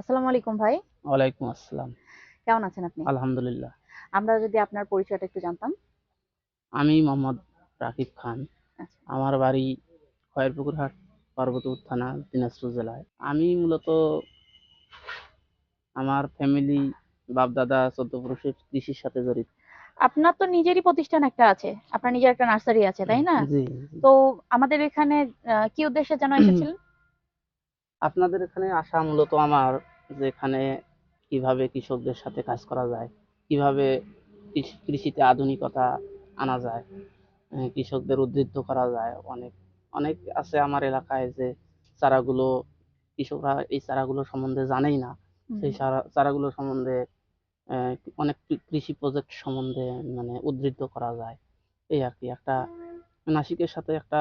আসসালামু আলাইকুম ভাই। ওয়ালাইকুম আসসালাম। কেমন আছেন আপনি? আলহামদুলিল্লাহ। আমরা যদি আপনার পরিচয়টা একটু জানতাম। আমি মোহাম্মদ রাকিব খান। আচ্ছা। আমার বাড়ি খয়েরপুকুরহাট পার্বতীপুর থানা দিনাজপুর জেলায়। আমি মূলত আমার ফ্যামিলি বাপদাদা চোদ্দ পুরুষের কৃষির সাথে জড়িত। আপনার তো নিজেরই প্রতিষ্ঠান একটা আছে। আপনার নিজের একটা নার্সারি আছে তাই না। তো আমাদের এখানে কি উদ্দেশ্যে যেন এসেছিলেন? আপনাদের এখানে আসা মূলত আমার যে এখানে কীভাবে কৃষকদের সাথে কাজ করা যায় কীভাবে কৃষিতে আধুনিকতা আনা যায় কৃষকদের উদ্বুদ্ধ করা যায়। অনেক অনেক আছে আমার এলাকায় যে চারাগুলো কৃষকরা এই চারাগুলো সম্বন্ধে জানেই না। সেই চারা চারাগুলো সম্বন্ধে আহ, অনেক কৃষি প্রজেক্ট সম্বন্ধে মানে উদ্বৃত্ত করা যায়। এই আর কি একটা নাসিকের সাথে একটা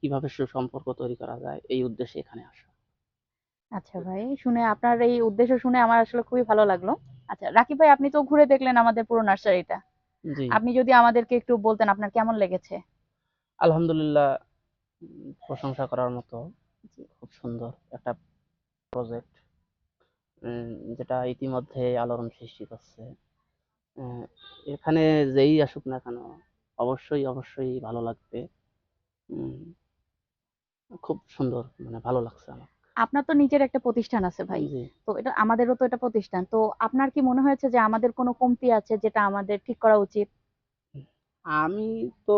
কীভাবে সুসম্পর্ক তৈরি করা যায় এই উদ্দেশ্যে এখানে আসা। আচ্ছা ভাই শুনে আপনার এই উদ্দেশ্য শুনে আমার আসলে খুবই ভালো লাগল। আচ্ছা রাকিব ভাই আপনি তো ঘুরে দেখলেন আমাদের পুরো নার্সারিটা। আপনি যদি আমাদেরকে একটু বলতেন আপনার কেমন লেগেছে? আলহামদুলিল্লাহ প্রশংসা করার মতো খুব সুন্দর একটা প্রজেক্ট যেটা ইতিমধ্যে আলোড়ন সৃষ্টি করছে। এখানে যেই আসুক না কেন অবশ্যই অবশ্যই ভালো লাগবে। খুব সুন্দর মানে ভালো লাগছে আমার। আপনার তো নিজের একটা প্রতিষ্ঠান আছে ভাই। তো এটা আমাদেরও তো এটা প্রতিষ্ঠান। তো আপনার কি মনে হয়েছে যে আমাদের কোনো কমতি আছে যেটা আমাদের ঠিক করা উচিত? আমি তো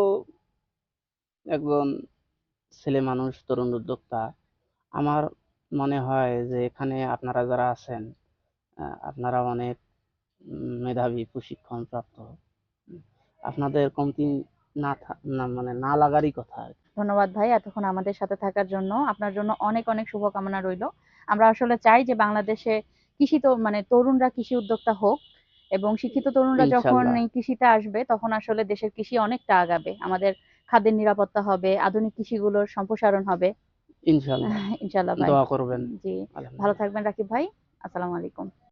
একজন ছেলে মানুষ তরুণ উদ্যোক্তা। আমার মনে হয় যে এখানে আপনারা যারা আছেন আপনারা অনেক মেধাবী প্রশিক্ষণ প্রাপ্ত আপনাদের কমতি না না মানে না লাগারই কথা আর। ধন্যবাদ ভাই এতক্ষণ আমাদের সাথে থাকার জন্য। আপনার জন্য অনেক অনেক শুভকামনা রইল। আমরা আসলে চাই যে বাংলাদেশে কৃষি তো মানে তরুণরা কৃষি উদ্যোক্তা হোক এবং শিক্ষিত তরুণরা যখন এই কৃষিতে আসবে তখন আসলে দেশের কৃষি অনেকটা আগাবে। আমাদের খাদ্যের নিরাপত্তা হবে আধুনিক কৃষিগুলোর সম্প্রসারণ হবে। ইনশাল্লাহ। ইনশাল্লাহ ভাই। দোয়া করবেন। জি। ভালো থাকবেন রাকিব ভাই। আসসালামু আলাইকুম।